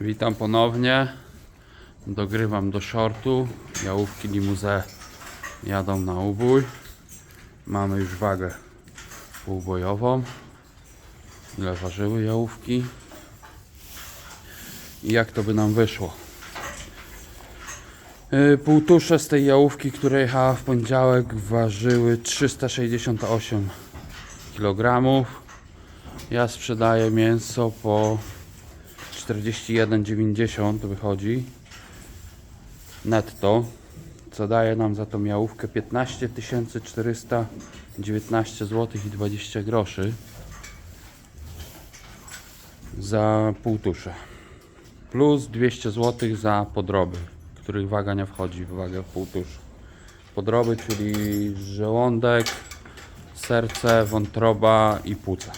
Witam ponownie. Dogrywam do shortu. Jałówki limuzę jadą na ubój. Mamy już wagę półbojową. Ile ważyły jałówki? I jak to by nam wyszło? Yy, Półtusze z tej jałówki, która jechała w poniedziałek, ważyły 368 kg. Ja sprzedaję mięso po 41,90 wychodzi netto, co daje nam za tą jałówkę 15 419 zł i 20 groszy za półtusze plus 200 zł za podroby, których waga nie wchodzi w wagę półtusz. Podroby, czyli żołądek, serce, wątroba i płuca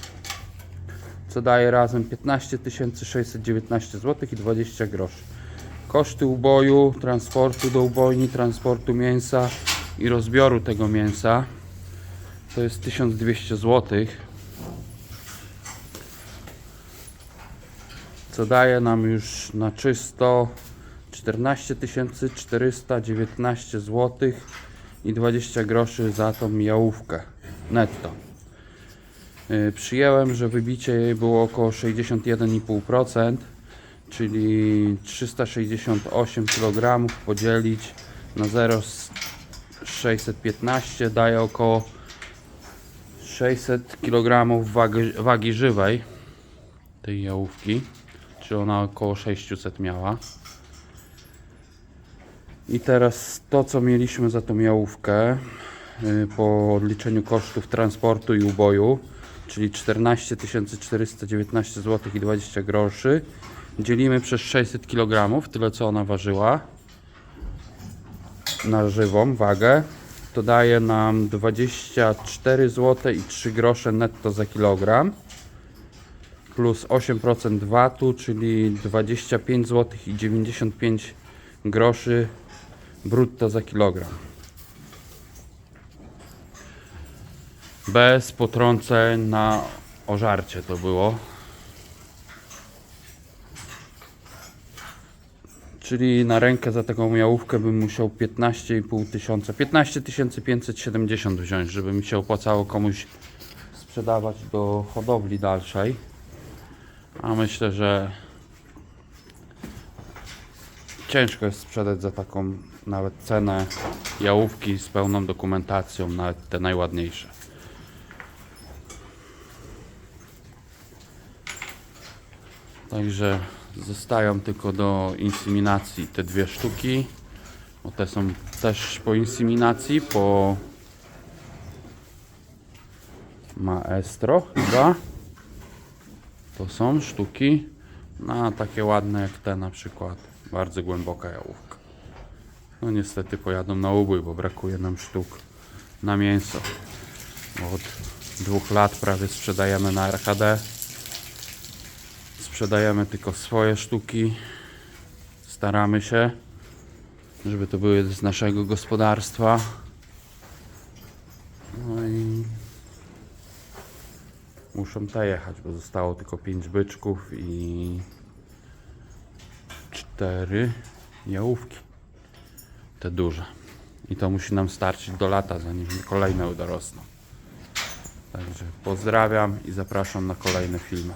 co daje razem 15 619 zł i 20 groszy. Koszty uboju, transportu do ubojni, transportu mięsa i rozbioru tego mięsa to jest 1200 zł. Co daje nam już na czysto 14 419 zł i 20 groszy za tą jałówkę netto. Y, Przyjęłem, że wybicie było około 61,5%, czyli 368 kg podzielić na 0,615 daje około 600 kg wagi, wagi żywej tej jałówki, czyli ona około 600 miała. I teraz to, co mieliśmy za tą jałówkę y, po odliczeniu kosztów transportu i uboju, czyli 14 419 zł i 20 groszy, dzielimy przez 600 kg, tyle co ona ważyła. Na żywą wagę, to daje nam 24 zł i 3 grosze netto za kilogram. Plus 8% VAT-u, czyli 25 zł i 95 groszy brutto za kilogram. Bez potrąceń na ożarcie to było. Czyli na rękę za taką jałówkę bym musiał 15,5 tysiąca, 15 570 wziąć, żeby mi się opłacało komuś sprzedawać do hodowli dalszej. A myślę, że ciężko jest sprzedać za taką nawet cenę jałówki z pełną dokumentacją, nawet te najładniejsze. Także zostają tylko do inseminacji te dwie sztuki. Bo te są też po inseminacji, po maestro chyba. To są sztuki. No, takie ładne jak te na przykład. Bardzo głęboka jałówka. No niestety pojadą na ubój, bo brakuje nam sztuk na mięso. Od dwóch lat prawie sprzedajemy na RHD. Sprzedajemy tylko swoje sztuki. Staramy się, żeby to były z naszego gospodarstwa. No i muszą te jechać, bo zostało tylko 5 byczków i 4 jałówki. Te duże. I to musi nam starczyć do lata, zanim kolejne dorosną. Także pozdrawiam i zapraszam na kolejne filmy.